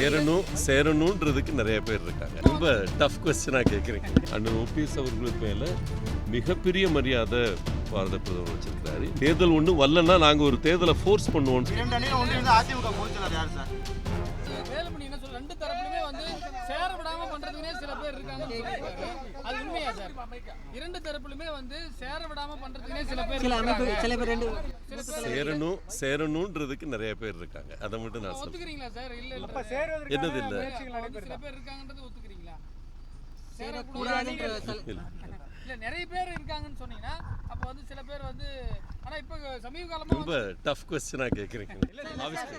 சேரணும் சேரணுன்றதுக்கு நிறைய பேர் இருக்காங்க. ரொம்ப டஃப் கொஸ்டினாக கேட்குறீங்க அண்ணன் ஓபிஎஸ் அவர்களுக்கு மேலே மிகப்பெரிய மரியாதை பாரத பிரதமர் வச்சிருக்கிறாரு. தேர்தல் ஒன்று வரலன்னா நாங்கள் ஒரு தேர்தலை ஃபோர்ஸ் பண்ணுவோம் இரண்டு தரப்புலுமே வந்து சேர விடாம பண்றதுக்குனே சில பேர் இருக்காங்கன்னு சொல்லியிருக்காரு அது உண்மையா சார்? இரண்டு தரப்புலுமே வந்து சேர விடாம பண்றதுக்குனே சில பேர் சில அமைப்பு இருக்காங்க. சில பேர் ரெண்டு சில பேர் சேரணும் சேரணுன்றதுக்கு நிறைய பேர் இருக்காங்க. அதை மட்டும் நான் சொல்றேன். ஒத்துக்கிறீங்களா சார்? இல்ல இல்ல. என்னது இல்லை சில பேர் இருக்காங்கன்றது ஒத்துக்கிறீங்களா? சேரக்கூடாதுன்ற சேரக்கூடாது சொல்- இல்ல நிறைய பேர் இருக்காங்கன்னு சொன்னீங்கன்னா அப்ப வந்து சில பேர் வந்து ஆனா இப்ப சமீப காலமா ரொம்ப டஃப் கொஸ்டினாக கேட்குறீங்க ஆப்வியஸ்லி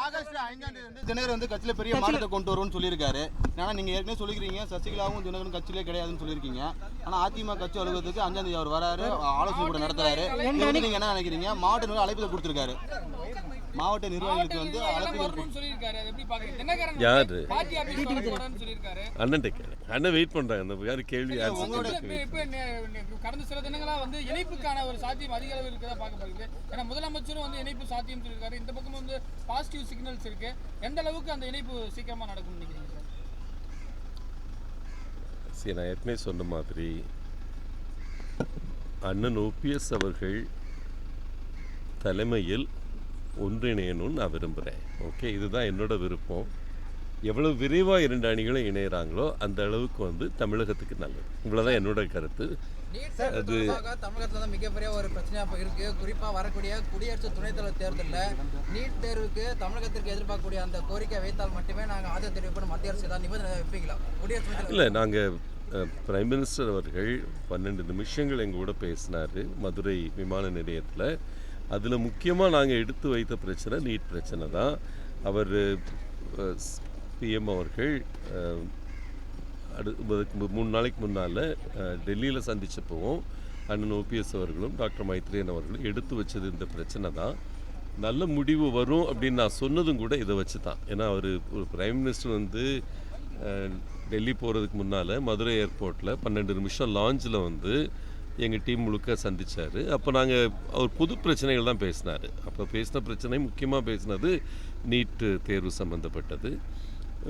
ஆகஸ்ட் ஐந்தாம் தேதி வந்து தினகர் வந்து கட்சியில பெரிய மாற்றத்தை கொண்டு வரும்னு சொல்லியிருக்காரு ஆனா நீங்க ஏற்கனவே சொல்லிக்கிறீங்க சசிகலாவும் தினகரும் கட்சியிலே கிடையாதுன்னு சொல்லியிருக்கீங்க ஆனா அதிமுக கட்சி அலுவலகத்துக்கு அஞ்சாம் தேதி அவர் வராரு ஆலோசனை கூட நடத்துறாரு நீங்க என்ன நினைக்கிறீங்க மாவட்ட நிர்வாக அழைப்பு கொடுத்திருக்காரு மாவட்ட நிர்வாகிகளுக்கு வந்து அழைப்பு யாரு? அண்ணன் அண்ணன் வெயிட் பண்ணுறாங்க அந்த யாரு கேள்வி கடந்த சில தினங்களா வந்து இணைப்புக்கான ஒரு சாத்தியம் அதிக அளவில் இருக்கதா பார்க்கப்படுது ஏன்னா முதலமைச்சரும் வந்து இணைப்பு சாத்தியம் சொல்லியிருக்காரு. இந்த பக்கம் வந்து பாசிட்டிவ் சிக்னல்ஸ் இருக்கு. எந்த அளவுக்கு அந்த இணைப்பு சீக்கிரமா நடக்கும்னு நினைக்கிறீங்க சரி? நான் ஏற்கனவே சொன்ன மாதிரி அண்ணன் ஓபிஎஸ் அவர்கள் தலைமையில் ஒன்றிணையணும்னு நான் விரும்புகிறேன் ஓகே இதுதான் என்னோட விருப்பம். எவ்வளவு விரைவாக இரண்டு அணிகளும் இணையறாங்களோ அந்த அளவுக்கு வந்து தமிழகத்துக்கு நல்லது. இவ்வளோதான் என்னோட கருத்து. தொடர்பாக தமிழகத்துல தான் மிகப்பெரிய ஒரு பிரச்சனையா இப்ப இருக்கு. குறிப்பா வரக்கூடிய குடியரசு துணைத் தலைவர் தேர்தலில் நீட் தேர்வுக்கு தமிழகத்திற்கு எதிர்பார்க்கக்கூடிய அந்த கோரிக்கை வைத்தால் மட்டுமே நாங்க ஆதரவு தெரிவிப்போம் மத்திய அரசு ஏதாவது நிபந்தனை வைப்பீங்களா? குடியரசு இல்லை நாங்கள் பிரைம் மினிஸ்டர் அவர்கள் பன்னெண்டு நிமிஷங்கள் எங்கள் கூட பேசினார். மதுரை விமான நிலையத்தில். அதில் முக்கியமாக நாங்கள் எடுத்து வைத்த பிரச்சனை நீட் பிரச்சனை தான். அவர் பிஎம் அவர்கள் அஹ், அதுக்கு மூணு நாளைக்கு முன்னால் டெல்லியில் சந்தித்தப்பவும் அண்ணன் ஓபிஎஸ் அவர்களும் டாக்டர் மைத்ரேயன் அவர்களும் எடுத்து வச்சது இந்த பிரச்சனை தான். நல்ல முடிவு வரும் அப்படின்னு நான் சொன்னதும் கூட இதை வச்சு தான். ஏன்னா அவர் ஒரு பிரைம் மினிஸ்டர் வந்து டெல்லி போகிறதுக்கு முன்னால் மதுரை ஏர்போர்ட்டில் பன்னெண்டு நிமிஷம் லாஞ்சில் வந்து எங்கள் டீம் முழுக்க சந்திச்சார். அப்போ நாங்கள் அவர் பொது பிரச்சனைகள் தான் பேசினார். அப்போ பேசின பிரச்சனை முக்கியமாக பேசினது நீட்டு தேர்வு சம்மந்தப்பட்டது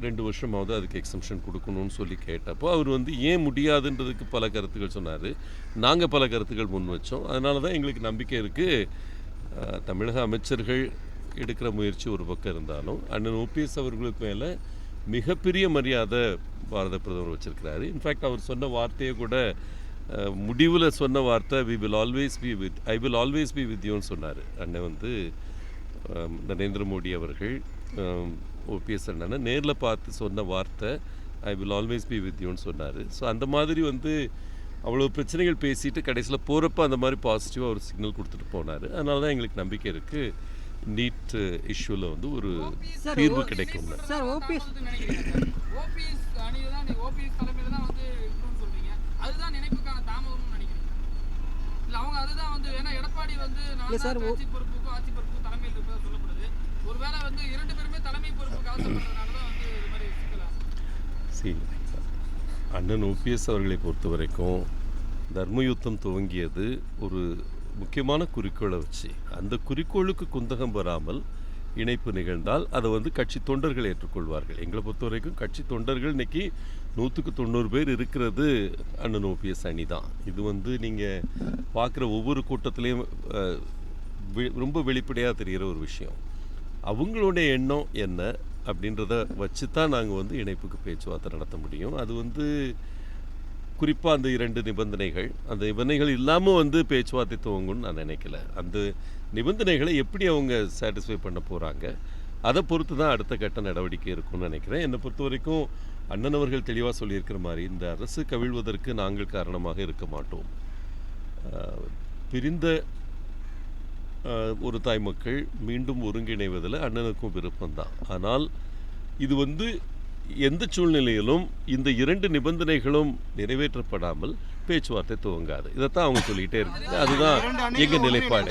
ரெண்டு வருஷமாவது அதுக்கு எக்ஸம்ஷன் கொடுக்கணும்னு சொல்லி கேட்டப்போ அவர் வந்து ஏன் முடியாதுன்றதுக்கு பல கருத்துக்கள் சொன்னார். நாங்கள் பல கருத்துக்கள் முன் வச்சோம். அதனால தான் எங்களுக்கு நம்பிக்கை இருக்குது தமிழக அமைச்சர்கள் எடுக்கிற முயற்சி ஒரு பக்கம் இருந்தாலும் அண்ணன் ஓபிஎஸ் அவர்களுக்கு மேலே மிகப்பெரிய மரியாதை பாரத பிரதமர் வச்சுருக்கிறாரு. இன்ஃபேக்ட் அவர் சொன்ன வார்த்தையை கூட முடிவில் சொன்ன வார்த்தை we will always be with I will always be with யூன்னு சொன்னார். அண்ணன் வந்து நரேந்திர மோடி அவர்கள் ஓபிஎஸ் அண்ணனை நேரில் பார்த்து சொன்ன வார்த்தை I will always be with யூன்னு சொன்னார். ஸோ அந்த மாதிரி வந்து அவ்வளோ பிரச்சனைகள் பேசிட்டு கடைசியில் போகிறப்ப அந்த மாதிரி பாசிட்டிவாக ஒரு சிக்னல் கொடுத்துட்டு போனார். அதனால தான் எங்களுக்கு நம்பிக்கை இருக்குது நீட் இஷ்யூவில் வந்து ஒரு தீர்வு சார் ஓபிஎஸ் ஓபிஎஸ் அணியில தான் ஓபிஎஸ் தலைமையில தான் வந்து இருக்கணும்னு சொல்றீங்க அதுதான் நினைப்புக்கான தாமதம்னு நினைக்கிறீங்க இல்ல அவங்க அதுதான் வந்து ஏன்னா எடப்பாடி வந்து நான் இல்ல சார், ஆட்சி பொறுப்புக்கும் ஆட்சி பொறுப்புக்கும் தலைமையில் இருப்பதா சொல்லப்படுது. ஒருவேளை வந்து இரண்டு பேருமே தலைமை பொறுப்புக்கு ஆசைப்படுறதுனால தான் வந்து இது மாதிரி சிக்கலாம் சரி அண்ணன் ஓபிஎஸ் அவர்களை பொறுத்த வரைக்கும் தர்மயுத்தம் துவங்கியது ஒரு முக்கியமான குறிக்கோளை வச்சு. அந்த குறிக்கோளுக்கு குந்தகம் வராமல் இணைப்பு நிகழ்ந்தால் அதை வந்து கட்சி தொண்டர்கள் ஏற்றுக்கொள்வார்கள். எங்களை பொறுத்த வரைக்கும் கட்சி தொண்டர்கள் இன்றைக்கி நூற்றுக்கு தொண்ணூறு பேர் இருக்கிறது அண்ணன் ஓபிஎஸ் அணி தான். இது வந்து நீங்கள் பார்க்குற ஒவ்வொரு கூட்டத்திலையும் வெ- ரொம்ப வெளிப்படையாக தெரிகிற ஒரு விஷயம். அவங்களுடைய எண்ணம் என்ன அப்படின்றத வச்சு தான் நாங்கள் வந்து இணைப்புக்கு பேச்சுவார்த்தை நடத்த முடியும். அது வந்து குறிப்பாக அந்த இரண்டு நிபந்தனைகள். அந்த நிபந்தனைகள் இல்லாமல் வந்து பேச்சுவார்த்தை துவங்கும்னு நான் நினைக்கல. அந்த நிபந்தனைகளை எப்படி அவங்க சாட்டிஸ்ஃபை பண்ண போகிறாங்க அதை பொறுத்து தான் அடுத்த கட்ட நடவடிக்கை இருக்கும்னு நினைக்கிறேன். என்னை பொறுத்த வரைக்கும் அண்ணன் அவர்கள் தெளிவாக சொல்லியிருக்கிற மாதிரி இந்த அரசு கவிழ்வதற்கு நாங்கள் காரணமாக இருக்க மாட்டோம். பிரிந்த ஒரு தாய் மக்கள் மீண்டும் ஒருங்கிணைவதில் அண்ணனுக்கும் விருப்பம்தான். ஆனால் இது வந்து எந்த சூழ்நிலையிலும் இந்த இரண்டு நிபந்தனைகளும் நிறைவேற்றப்படாமல் பேச்சுவார்த்தை துவங்காது. இதைத்தான் அவங்க சொல்லிக்கிட்டே இருக்காங்க. அதுதான் எங்க நிலைப்பாடு.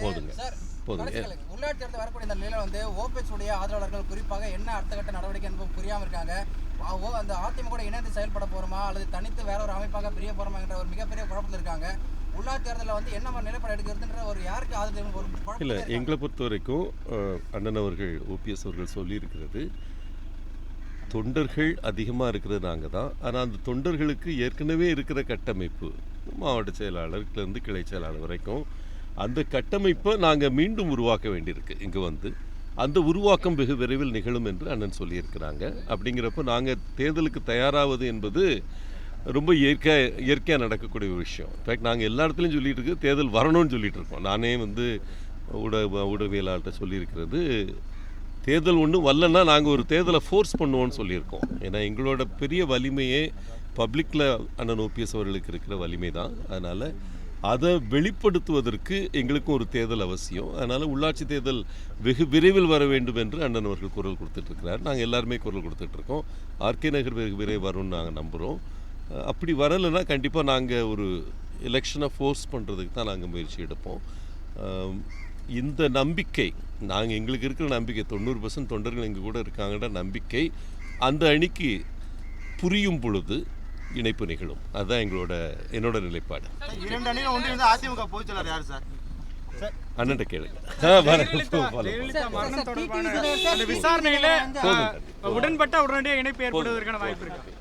போதுங்க. சார் போதுங்க. உள்ளாட்சி தேர்தல் வரக்கூடிய இந்த நிலையில வந்து ஓபிஎஸ் உடைய ஆதரவாளர்கள் குறிப்பாக என்ன அடுத்த கட்ட நடவடிக்கை என்பது புரியாம இருக்காங்க. அந்த அதிமுக கூட இணைந்து செயல்பட போறோமா? அல்லது தனித்து வேற ஒரு அமைப்பாக பிரிய போறோமா என்ற ஒரு மிகப்பெரிய குழப்பத்தில் இருக்காங்க. உள்ளாட்சி தேர்தலில் வந்து என்ன மாதிரி நிலைப்பாடு எடுக்கிறதுன்ற ஒரு யாருக்கு ஆதரவு ஒரு குழப்பம் இல்லை? எங்களை பொறுத்த வரைக்கும் அண்ணன் அவர்கள் ஓபிஎஸ் அவர்கள் சொல்லியிருக்கிறது தொண்டர்கள் அதிகமாக இருக்கிறது நாங்கள் தான். ஆனால் அந்த தொண்டர்களுக்கு ஏற்கனவே இருக்கிற கட்டமைப்பு மாவட்ட செயலாளர்லேருந்து கிளை செயலாளர் வரைக்கும் அந்த கட்டமைப்பை நாங்கள் மீண்டும் உருவாக்க வேண்டியிருக்கு இங்கே வந்து. அந்த உருவாக்கம் வெகு விரைவில் நிகழும் என்று அண்ணன் சொல்லியிருக்கிறாங்க. அப்படிங்கிறப்ப நாங்கள் தேர்தலுக்கு தயாராவது என்பது ரொம்ப இயற்கை இயற்கையாக நடக்கக்கூடிய ஒரு விஷயம். இன்ஃபேக்ட் நாங்கள் எல்லா இடத்துலையும் சொல்லிகிட்டு இருக்கு தேர்தல் வரணும்னு சொல்லிகிட்டு இருக்கோம். நானே வந்து ஊடக ஊடகவியலாளர்கிட்ட சொல்லியிருக்கிறது தேர்தல் ஒன்றும் வரலன்னா நாங்கள் ஒரு தேர்தலை ஃபோர்ஸ் பண்ணுவோம்னு சொல்லியிருக்கோம். ஏன்னா எங்களோட பெரிய வலிமையே பப்ளிக்கில் அண்ணன் ஓபிஎஸ் அவர்களுக்கு இருக்கிற வலிமை தான் அதனால் அதை வெளிப்படுத்துவதற்கு எங்களுக்கும் ஒரு தேர்தல் அவசியம். அதனால் உள்ளாட்சி தேர்தல் வெகு விரைவில் வர வேண்டும் என்று அண்ணன் அவர்கள் குரல் கொடுத்துட்ருக்கிறார் நாங்கள் எல்லாருமே குரல் கொடுத்துட்ருக்கோம் ஆர்கே நகர் வெகு விரைவில் வரும்னு நாங்கள் நம்புகிறோம் அப்படி வரலைன்னா கண்டிப்பாக நாங்கள் ஒரு எலெக்ஷனை ஃபோர்ஸ் பண்ணுறதுக்கு தான் நாங்கள் முயற்சி எடுப்போம். இந்த நம்பிக்கை நாங்கள் எங்களுக்கு இருக்கிற நம்பிக்கை தொண்ணூறு பர்சன்ட் தொண்டர்கள் எங்கள் கூட இருக்காங்கன்ற நம்பிக்கை அந்த அணிக்கு புரியும் பொழுது இணைப்பு நிகழும். அதுதான் எங்களோட என்னோட நிலைப்பாடு. இரண்டு அணியில் ஒன்று வந்து அதிமுக பொதுச் செயலாளர் யார் சார்? கேளுங்க. விசாரணையில உடன்பட்ட உடனடியாக இணைப்பு ஏற்படுவதற்கான வாய்ப்பு இருக்கு?